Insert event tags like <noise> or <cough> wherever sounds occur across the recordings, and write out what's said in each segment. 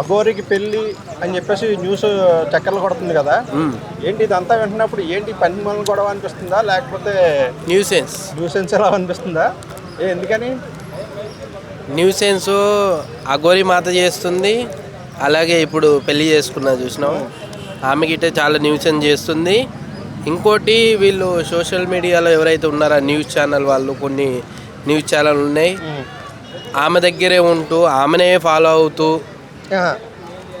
అఘోరికి పెళ్ళి అని చెప్పేసి న్యూస్ చక్కర్లు కొడుతుంది కదా. ఏంటి ఇదంతా వింటున్నప్పుడు ఏంటి పని మనం గొడవ అనిపిస్తుందా? లేకపోతే న్యూసెన్స్. న్యూసెన్స్ ఎలా అనిపిస్తుందా? ఏ ఎందుకని? న్యూసెన్స్ అగోరి మాత చేస్తుంది. అలాగే ఇప్పుడు పెళ్ళి చేసుకున్నా చూసినాం. ఆమె గిట్ట చాలా న్యూసెన్స్ చేస్తుంది. ఇంకోటి వీళ్ళు సోషల్ మీడియాలో ఎవరైతే ఉన్నారో న్యూస్ ఛానల్ వాళ్ళు కొన్ని న్యూస్ ఛానల్ ఉన్నాయి. ఆమె దగ్గరే ఉంటూ ఆమెనే ఫాలో అవుతూ ఆహా.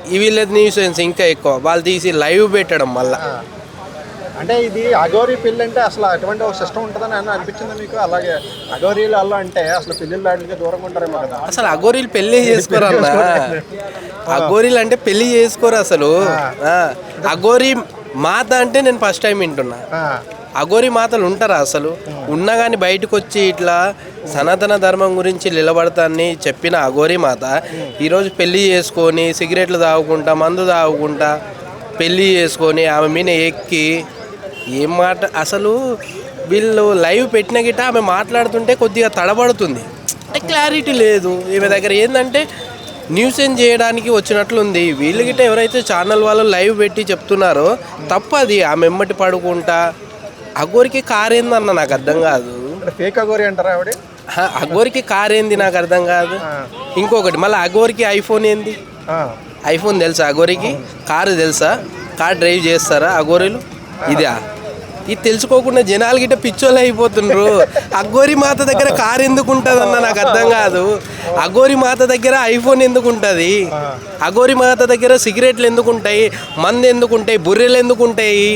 ఈ వీళ్ళ న్యూసెన్స్ ఇంకా ఎక్కువ. వాళ్ళు తీసి లైవ్ పెట్టడం మళ్ళా ఆ. అంటే ఇది అఘోరి పెళ్ళి అంటే అసలు అటువంటి ఒక సిస్టమ్ ఉంటుందని అని అనిపించింది మీకు? అలాగే అఘోరీలు అల్లు అంటే అసలు పెళ్ళిళ్ళు లాంటివి దూరంగా ఉంటారేమో కదా. అసలు అగోరీలు పెళ్ళి చేసుకోరు అన్న? అగోరీలు అంటే పెళ్ళి చేసుకోరు అసలు? ఆ, అగోరి మాత అంటే నేను ఫస్ట్ టైం వింటున్నా. అఘోరి మాతలు ఉంటారా అసలు? ఉన్నా కానీ బయటకు వచ్చి ఇట్లా సనాతన ధర్మం గురించి నిలబడతాన్ని చెప్పిన అఘోరి మాత ఈరోజు పెళ్ళి చేసుకొని సిగరెట్లు తాగుకుంటా మందు తాగుకుంటా పెళ్ళి చేసుకొని ఆమె మీద ఎక్కి ఏం మాట? అసలు వీళ్ళు లైవ్ పెట్టిన గిట్ట ఆమె మాట్లాడుతుంటే కొద్దిగా తడబడుతుంది. అంటే క్లారిటీ లేదు. ఈమె దగ్గర ఏంటంటే న్యూసెన్స్ చేయడానికి వచ్చినట్లుంది. వీళ్ళు గిట్ట ఎవరైతే ఛానల్ వాళ్ళు లైవ్ పెట్టి చెప్తున్నారో తప్పది. ఆమె ఎమ్మటి పడుకుంటా అగోరికి కార్ ఏందన్న నాకు అర్థం కాదు. ఫేక్ అఘోరి అంటారా ఆవిడ? అగోరికి కార్ ఏంది నాకు అర్థం కాదు. ఇంకొకటి మళ్ళీ అగోరికి ఐఫోన్ ఏంది. ఐఫోన్ తెలుసా అగోరికి కారు తెలుసా? కార్ డ్రైవ్ చేస్తారా అగోరీలు ఇదా? ఇది తెలుసుకోకుండా జనాలు గిట్ట పిచ్చోళ్ళు అయిపోతుండ్రు. అగోరి మాత దగ్గర కార్ ఎందుకు ఉంటుంది అన్న నాకు అర్థం కాదు. అగోరి మాత దగ్గర ఐఫోన్ ఎందుకు ఉంటుంది? అగోరి మాత దగ్గర సిగరెట్లు ఎందుకు ఉంటాయి? మందు ఎందుకు ఉంటాయి? బుర్రెలు ఎందుకు ఉంటాయి?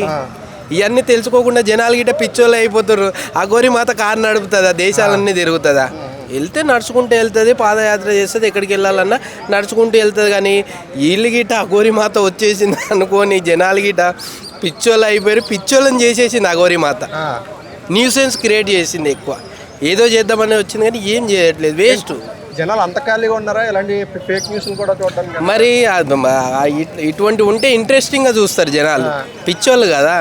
ఇవన్నీ తెలుసుకోకుండా జనాలు గిట్ట పిచ్చోళ్ళు అయిపోతారు అగోరి మాత కారు నడుపుతుందా? దేశాలన్నీ తిరుగుతుందా? వెళ్తే నడుచుకుంటూ వెళ్తుంది పాదయాత్ర చేస్తుంది ఎక్కడికి వెళ్ళాలన్నా నడుచుకుంటూ వెళ్తుంది. కానీ వీళ్ళు గిట్ట అగోరి మాత వచ్చేసింది <laughs> అనుకోని జనాలు గిట్ట పిచ్చోళ్ళు అయిపోయారు. పిచ్చోళ్ళని చేసేసింది అగోరి మాత. న్యూసెన్స్ క్రియేట్ చేసింది ఎక్కువ. ఏదో చేద్దామని వచ్చింది కానీ ఏం చేయట్లేదు. వేస్ట్. జనాలు అంత ఖాళీగా ఉన్నారా? ఇలాంటి ఫేక్ న్యూస్ కూడా చూడడానికి మరి ఇటువంటి ఉంటే ఇంట్రెస్టింగ్గా చూస్తారు జనాలు. పిచ్చోళ్ళు కదా.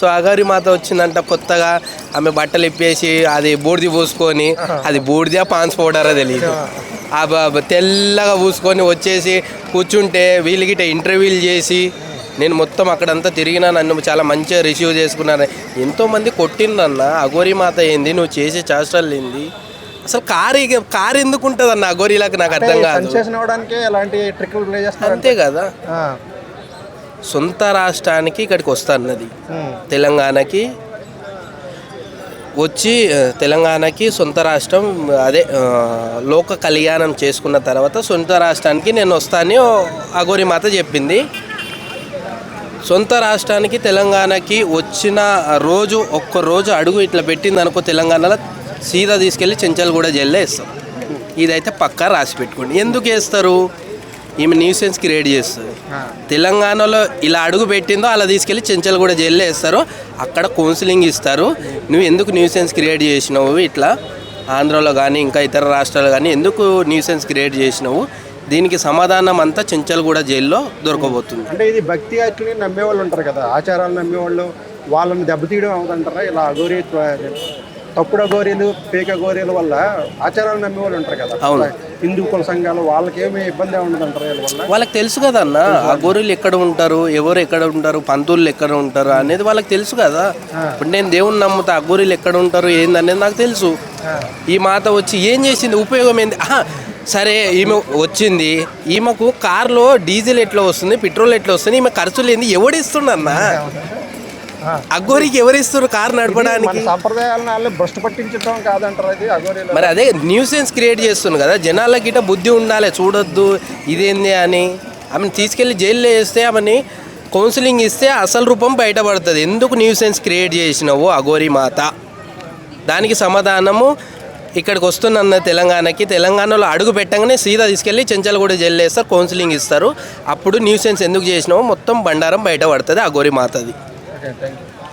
సో అగారి మాత వచ్చిందంట కొత్తగా ఆమె బట్టలు ఇప్పేసి అది బూడిది పూసుకొని అది బూడిదా పాన్స్ పౌడరా తెలియదు తెల్లగా పూసుకొని వచ్చేసి కూర్చుంటే వీళ్ళకిట ఇంటర్వ్యూలు చేసి నేను మొత్తం అక్కడంతా తిరిగినా నన్ను చాలా మంచిగా రిసీవ్ చేసుకున్నాను ఎంతోమంది కొట్టిందన్న అగోరి మాత ఏంది? నువ్వు చేసే చేష్టలు ఏంది? అసలు కారు ఇక- కారు ఎందుకు ఉంటుంది అన్న అగోరీలకు నాకు అర్థం కాదు. ప్లే చేస్తారు అంతే కదా. సొంత రాష్ట్రానికి ఇక్కడికి వస్తున్నది. తెలంగాణకి వచ్చి తెలంగాణకి సొంత రాష్ట్రం అదే లోక కళ్యాణం చేసుకున్న తర్వాత సొంత రాష్ట్రానికి నేను వస్తానని అగోరి మాత చెప్పింది. సొంత రాష్ట్రానికి తెలంగాణకి వచ్చిన రోజు ఒక్క రోజు అడుగు ఇట్లా పెట్టింది అనుకో తెలంగాణలో సీదా తీసుకెళ్ళి చెంచల్గూడ జైల్లో వేస్తాం. ఇదైతే పక్కా రాసి పెట్టుకోండి. ఎందుకు వేస్తారు? ఈమె న్యూసెన్స్ క్రియేట్ చేస్తుంది. తెలంగాణలో ఇలా అడుగు పెట్టిందో అలా తీసుకెళ్ళి చెంచల్గూడ జైల్లో వేస్తారు. అక్కడ కౌన్సిలింగ్ ఇస్తారు. నువ్వు ఎందుకు న్యూసెన్స్ క్రియేట్ చేసినావు ఇట్లా? ఆంధ్రాలో కానీ ఇంకా ఇతర రాష్ట్రాలు కానీ ఎందుకు న్యూసెన్స్ క్రియేట్ చేసినావు? దీనికి సమాధానం అంతా చెంచల్గూడ జైల్లో దొరకబోతుంది. అంటే ఇది భక్తి యాక్చువల్లీ నమ్మే వాళ్ళు ఉంటారు కదా. ఆచారాలు నమ్మేవాళ్ళు వాళ్ళని దెబ్బతీయడం అవుతుంటారా ఇలా అఘోరి తప్పుడు అఘోరీలు ఫేక్ అఘోరీల వల్ల ఆచారాలు నమ్మేవాళ్ళు ఉంటారు కదా. అవును. హిందూ కుల సంఘాలు వాళ్ళకేమీ ఇబ్బంది ఉండదు అంటారు వాళ్ళకి తెలుసు కదా అన్న ఆ గొర్రెలు ఎక్కడ ఉంటారు ఎవరు ఎక్కడ ఉంటారు పంతులు ఎక్కడ ఉంటారు అనేది వాళ్ళకి తెలుసు కదా. ఇప్పుడు నేను దేవుని నమ్ముతా ఆ గొర్రెలు ఎక్కడ ఉంటారు ఏందనేది నాకు తెలుసు. ఈ మాత వచ్చి ఏం చేసింది ఉపయోగం ఏంది? ఆహా, సరే ఈమె వచ్చింది ఈమెకు కార్లో డీజిల్ ఎట్లా వస్తుంది పెట్రోల్ ఎట్లా వస్తుంది ఈమె ఖర్చులు ఏంది ఎవడిస్తుండన్నా అగ్గోరికి ఎవరిస్తారు కారు నడపడానికి? సంప్రదాయాలను భ్రష్టు పట్టించడం కాదంటారు అది అఘోరీలు. మరి అదే న్యూసెన్స్ క్రియేట్ చేస్తుంది కదా జనాలకి గిట్ట బుద్ధి ఉండాలి చూడొద్దు ఇదేంది అని. ఆమెను తీసుకెళ్ళి జైల్లో వేస్తే ఆమెని కౌన్సిలింగ్ ఇస్తే అసలు రూపం బయటపడుతుంది. ఎందుకు న్యూసెన్స్ క్రియేట్ చేసినావు అఘోరి మాత? దానికి సమాధానము ఇక్కడికి వస్తున్న తెలంగాణకి. తెలంగాణలో అడుగు పెట్టగానే సీదా తీసుకెళ్ళి చెంచల్గూడ జైల్లో వేస్తారు కౌన్సిలింగ్ ఇస్తారు. అప్పుడు న్యూసెన్స్ ఎందుకు చేసినావో మొత్తం బండారం బయటపడుతుంది అఘోరి మాతది. Okay, thank you.